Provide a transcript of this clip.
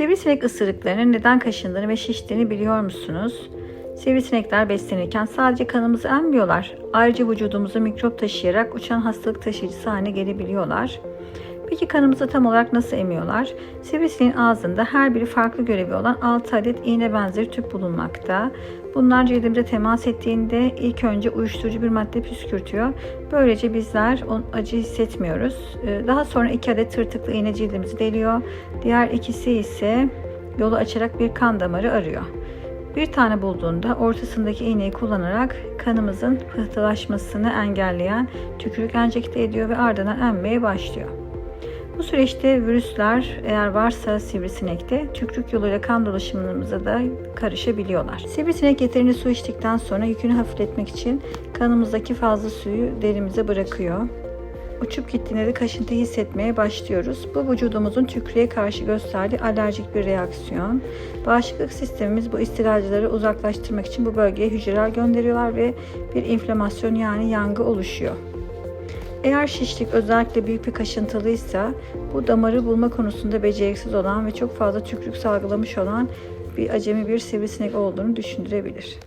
Sivrisinek ısırıklarının neden kaşındığını ve şiştiğini biliyor musunuz? Sivrisinekler beslenirken sadece kanımızı emmiyorlar. Ayrıca vücudumuza mikrop taşıyarak uçan hastalık taşıyıcısı haline gelebiliyorlar. Peki kanımızı tam olarak nasıl emiyorlar? Sivrisineğin ağzında her biri farklı görevi olan 6 adet iğne benzeri tüp bulunmakta. Bunlar cildimize temas ettiğinde ilk önce uyuşturucu bir madde püskürtüyor. Böylece bizler on- acı hissetmiyoruz. Ee, Daha sonra 2 adet tırtıklı iğne cildimizi deliyor. Diğer ikisi ise yolu açarak bir kan damarı arıyor. Bir tane bulduğunda ortasındaki iğneyi kullanarak kanımızın pıhtılaşmasını engelleyen tükürük enjekte ediyor ve ardından emmeye başlıyor. Bu süreçte virüsler eğer varsa sivrisinekte tükürük yoluyla kan dolaşımımıza da karışabiliyorlar. Sivrisinek yeterince su içtikten sonra yükünü hafifletmek için kanımızdaki fazla suyu derimize bırakıyor. Uçup gittiğinde de kaşıntı hissetmeye başlıyoruz. Bu vücudumuzun tükürüğe karşı gösterdiği alerjik bir reaksiyon. Bağışıklık sistemimiz bu istilacıları uzaklaştırmak için bu bölgeye hücreler gönderiyorlar ve bir inflamasyon yani yangı oluşuyor. Eğer şişlik özellikle büyük bir kaşıntılıysa bu damarı bulma konusunda beceriksiz olan ve çok fazla tükürük salgılamış olan bir acemi bir sivrisinek olduğunu düşündürebilir.